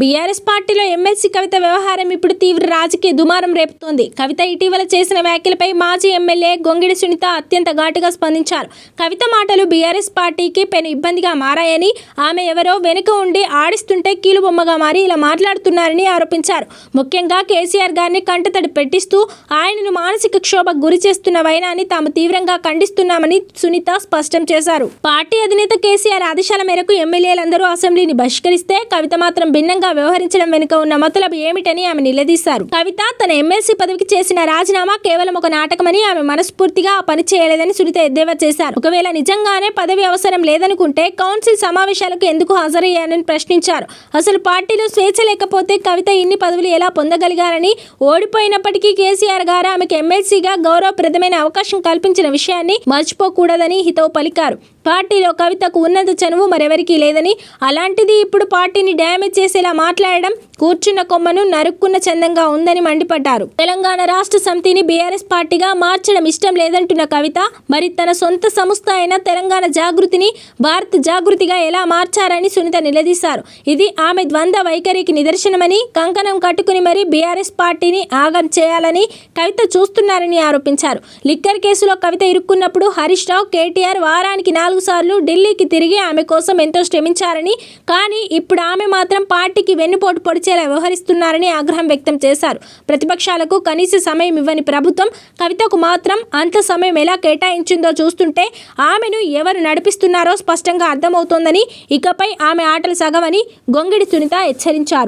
BRS పార్టీలో MLC కవిత వ్యవహారం ఇప్పుడు తీవ్ర రాజకీయ దుమారం రేపుతోంది. కవిత ఇటీవల చేసిన వ్యాఖ్యలపై మాజీ ఎమ్మెల్యే గొంగిడి సునీత అత్యంత ఘాటుగా స్పందించారు. కవిత మాటలు బీఆర్ఎస్ పార్టీకి పెను ఇబ్బందిగా మారాయని ఆమె ఎవరో వెనుక ఉండి ఆడిస్తుంటే కీలుబొమ్మగా మారి ఇలా మాట్లాడుతున్నారని ఆరోపించారు. ముఖ్యంగా కేసీఆర్ గారిని కంటతడి పెట్టిస్తూ ఆయనను మానసిక క్షోభకు గురి చేస్తున్న వైనాన్ని తాము తీవ్రంగా ఖండిస్తున్నామని సునీత స్పష్టం చేశారు. పార్టీ అధినేత కేసీఆర్ ఆదేశాల మేరకు ఎమ్మెల్యేలందరూ అసెంబ్లీని బహిష్కరిస్తే కవిత మాత్రం భిన్నంగా వ్యవహరించడం వెనుక ఉన్న మతలబు ఏమిటని ఆమె నిలదీశారు. కవిత తన ఎమ్మెల్సీ పదవికి చేసిన రాజీనామా కేవలం ఒక నాటకమని ఆమె మనస్ఫూర్తిగా ఆ పని చేయలేదని సునీత ఎద్దేవా చేశారు. ఒకవేళ నిజంగానే పదవి అవసరం లేదనుకుంటే కౌన్సిల్ సమావేశాలకు ఎందుకు హాజరయ్యానని ప్రశ్నించారు. అసలు పార్టీలో స్వేచ్ఛ లేకపోతే కవిత ఇన్ని పదవులు ఎలా పొందగలిగారని ఓడిపోయినప్పటికీ కేసీఆర్ గారు ఆమెకు ఎమ్మెల్సీగా గౌరవప్రదమైన అవకాశం కల్పించిన విషయాన్ని మర్చిపోకూడదని హితవు పలికారు. పార్టీలో కవితకు ఉన్నత చనువు మరెవరికీ లేదని అలాంటిది ఇప్పుడు పార్టీని డ్యామేజ్ చేసేలా మాట్లాడడం కూర్చున్న కొమ్మను నరుక్కున్న చందంగా ఉందని మండిపడ్డారు. తెలంగాణ రాష్ట్ర సమితిని బీఆర్ఎస్ పార్టీగా మార్చడం ఇష్టం లేదంటున్న కవిత మరి తన సొంత సంస్థ అయిన తెలంగాణ జాగృతిని భారత్ జాగృతిగా ఎలా మార్చారని సునీత నిలదీశారు. ఇది ఆమె ద్వంద్వ వైఖరికి నిదర్శనమని కంకణం కట్టుకుని మరీ బీఆర్ఎస్ పార్టీని ఆగం చేయాలని కవిత చూస్తున్నారని ఆరోపించారు. లిక్కర్ కేసులో కవిత ఇరుక్కున్నప్పుడు హరీష్ రావు కేటీఆర్ వారానికి నాలుగు సార్లు ఢిల్లీకి తిరిగి ఆమె కోసం ఎంతో శ్రమించారని కానీ ఇప్పుడు ఆమె మాత్రం పార్టీకి వెన్నుపోటు పొడిచేలా వ్యవహరిస్తున్నారని ఆగ్రహం వ్యక్తం చేశారు. ప్రతిపక్షాలకు కనీస సమయం ఇవ్వని ప్రభుత్వం కవితకు మాత్రం అంత సమయం ఎలా కేటాయించిందో చూస్తుంటే ఆమెను ఎవరు నడిపిస్తున్నారో స్పష్టంగా అర్థమవుతోందని ఇకపై ఆమె ఆటలు సగవని గొంగిడి సునీత హెచ్చరించారు.